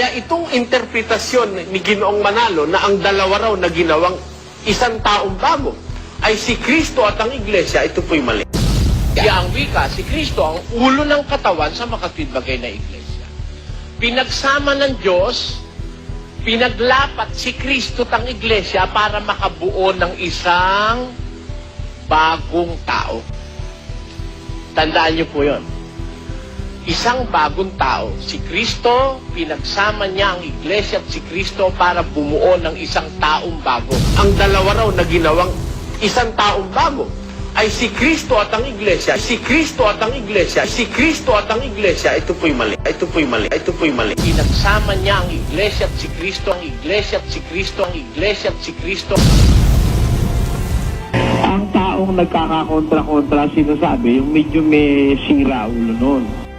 Kaya itong interpretasyon ni Ginoong Manalo na ang dalawa raw na ginawang isang taong bago ay si Kristo at ang Iglesia, ito po'y mali. Kaya ang wika, si Kristo ang ulo ng katawan sa makatwidbagay na Iglesia. Pinagsama ng Diyos, pinaglapat si Kristo at ang Iglesia para makabuo ng isang bagong tao. Tandaan niyo po yon. Isang bagong tao, si Kristo, pinagsama niya ang Iglesia at si Kristo para bumuo ng isang taong bago. Ang dalawa raw na ginawang isang taong bago ay si Kristo at ang Iglesia. Si Kristo at ang Iglesia. Si Kristo at ang Iglesia. Ito po'y mali. Ito po'y mali. Ito po'y mali. Pinagsama niya ang Iglesia at si Kristo. Ang Iglesia at si Kristo. Ang Iglesia at si Kristo. Ang taong nagkakakontra-kontra sinasabi, yung medyo may sira ulo nun.